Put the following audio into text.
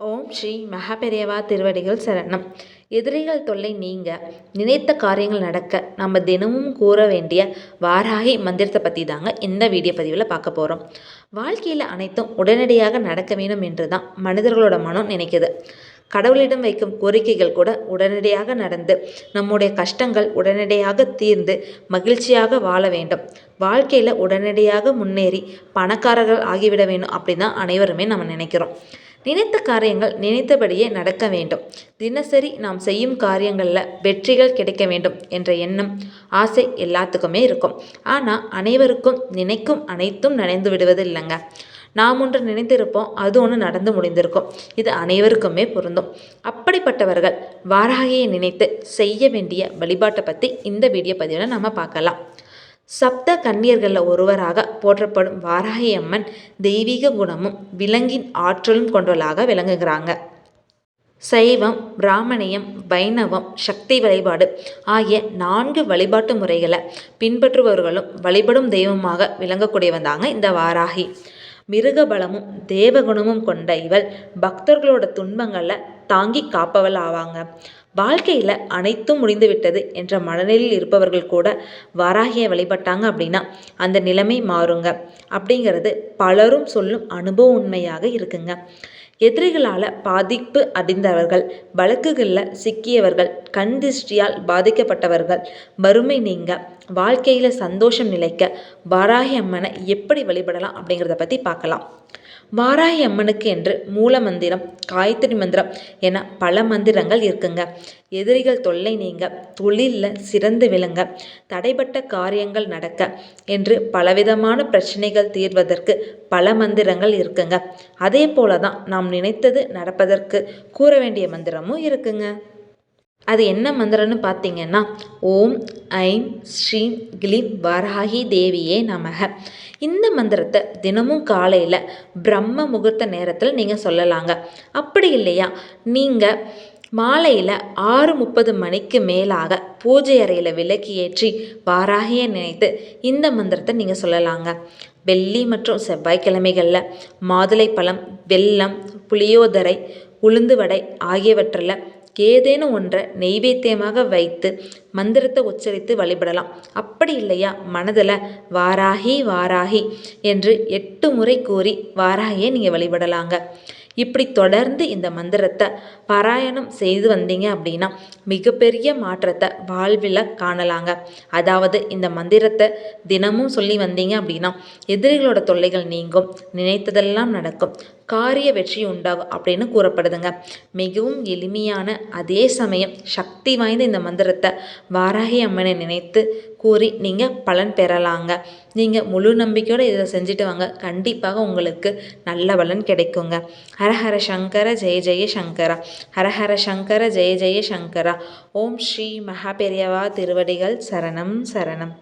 ஓம் ஸ்ரீ மகாபெரியவா திருவடிகள் சரணம். எதிரிகள் தொல்லை நீங்க நினைத்த காரியங்கள் நடக்க நம்ம தினமும் கூற வேண்டிய வாராகி மந்திரத்தை பற்றி தாங்க இந்த வீடியோ பதிவில் பார்க்க போகிறோம் வாழ்க்கையில் அனைத்தும் உடனடியாக நடக்க வேண்டும் என்று தான் மனிதர்களோட மனம் நினைக்குது. கடவுளிடம் வைக்கும் கோரிக்கைகள் கூட உடனடியாக நடந்து நம்முடைய கஷ்டங்கள் உடனடியாக தீர்ந்து மகிழ்ச்சியாக வாழ வேண்டும். வாழ்க்கையில் உடனடியாக முன்னேறி பணக்காரர்கள் ஆகிவிட வேண்டும் அப்படின்னு தான் அனைவருமே நம்ம நினைக்கிறோம். நினைத்த காரியங்கள் நினைத்தபடியே நடக்க வேண்டும். தினசரி நாம் செய்யும் காரியங்களில் வெற்றிகள் கிடைக்க வேண்டும் என்ற எண்ணம் ஆசை எல்லாத்துக்குமே இருக்கும். ஆனால் அனைவருக்கும் நினைக்கும் அனைத்தும் நடந்து விடுவது இல்லைங்க. நாம் ஒன்று நினைத்திருப்போம் அது ஒன்று நடந்து முடிந்திருக்கும். இது அனைவருக்குமே பொருந்தும். அப்படிப்பட்டவர்கள் வாராகியை நினைத்து செய்ய வேண்டிய வழிபாட்டை பற்றி இந்த வீடியோ பதிவில் நம்ம பார்க்கலாம். சப்த கன்னியர்களில் ஒருவராக போற்றப்படும் வாராகி அம்மன் தெய்வீக குணமும் விலங்கின் ஆற்றலும் கொண்டவளாக விளங்குகிறாங்க. சைவம் பிராமணியம் வைணவம் சக்தி வழிபாடு ஆகிய நான்கு வழிபாட்டு முறைகளை பின்பற்றுபவர்களும் வழிபடும் தெய்வமாக விளங்கக்கூடியவந்தாங்க இந்த வாராகி. மிருக பலமும் தேவகுணமும் கொண்ட இவள் பக்தர்களோட துன்பங்களை தாங்கி காப்பவள் ஆவாங்க வாழ்க்கையில் அனைத்தும் முடிந்து விட்டது என்ற மனநிலையில் இருப்பவர்கள் கூட வாராகியை வழிபட்டாங்க அப்படின்னா அந்த நிலைமை மாறுங்க. அப்படிங்கிறது பலரும் சொல்லும் அனுபவ உண்மையாக இருக்குங்க. எதிரிகளால் பாதிப்பு அடைந்தவர்கள் வழக்குகளில் சிக்கியவர்கள் கண் திருஷ்டியால் பாதிக்கப்பட்டவர்கள் வறுமை நீங்க வாழ்க்கையில் சந்தோஷம் நிலைக்க வாராகி அம்மனை எப்படி வழிபடலாம் அப்படிங்கிறத பற்றி பார்க்கலாம். வாராகி அம்மனுக்கு என்று மூல மந்திரம் காயத்ரி மந்திரம் என பல மந்திரங்கள் இருக்குங்க. எதிரிகள் தொல்லை நீங்க தொழிலில் சிறந்து விளங்க தடைப்பட்ட காரியங்கள் நடக்க என்று பலவிதமான பிரச்சனைகள் தீர்வதற்கு பல மந்திரங்கள் இருக்குங்க. அதே போல தான் நாம் நினைத்தது நடப்பதற்கு கூற வேண்டிய மந்திரமும் இருக்குங்க. அது என்ன மந்திரம்னு பார்த்தீங்கன்னா ஓம் ஐம் ஸ்ரீம் கிளீம் வராகி தேவியே நமக. இந்த மந்திரத்தை தினமும் காலையில் பிரம்ம முகூர்த்த நேரத்தில் நீங்கள் சொல்லலாங்க. அப்படி இல்லையா? நீங்கள் மாலையில் ஆறு முப்பது மணிக்கு மேலாக பூஜை அறையில் விளக்கு ஏற்றி வாராகிய நினைத்து இந்த மந்திரத்தை நீங்கள் சொல்லலாங்க. வெள்ளி மற்றும் செவ்வாய்க்கிழமைகளில் மாதுளை பழம் வெல்லம் புளியோதரை உளுந்து வடை ஆகியவற்றில் ஏதேனும் ஒன்றை நெய்வேத்தியமாக வைத்து மந்திரத்தை உச்சரித்து வழிபடலாம். அப்படி இல்லையா? மனதில் வாராகி வாராகி என்று எட்டு முறை கூறி வாராகியை நீங்கள் வழிபடலாங்க. இப்படி தொடர்ந்து இந்த மந்திரத்தை பாராயணம் செய்து வந்தீங்க அப்படின்னா மிகப்பெரிய மாற்றத்தை வாழ்வில் காணலாங்க. அதாவது இந்த மந்திரத்தை தினமும் சொல்லி வந்தீங்க அப்படின்னா எதிரிகளோட தொல்லைகள் நீங்கும் நினைத்ததெல்லாம் நடக்கும். காரிய வெற்றி உண்டாகும் அப்படின்னு கூறப்படுதுங்க. மிகவும் எளிமையான அதே சமயம் சக்தி வாய்ந்த இந்த மந்திரத்தை வாராகி அம்மனை நினைத்து கூறி நீங்கள் பலன் பெறலாங்க. நீங்கள் முழு நம்பிக்கையோடு இதை செஞ்சுட்டு வாங்க. கண்டிப்பாக உங்களுக்கு நல்ல பலன் கிடைக்குங்க. ஹரஹர சங்கர ஜெய ஜெய சங்கரா. ஹரஹர சங்கர ஜெய ஜெய சங்கரா. ஓம் ஸ்ரீ மகாபெரியவா திருவடிகள் சரணம் சரணம்.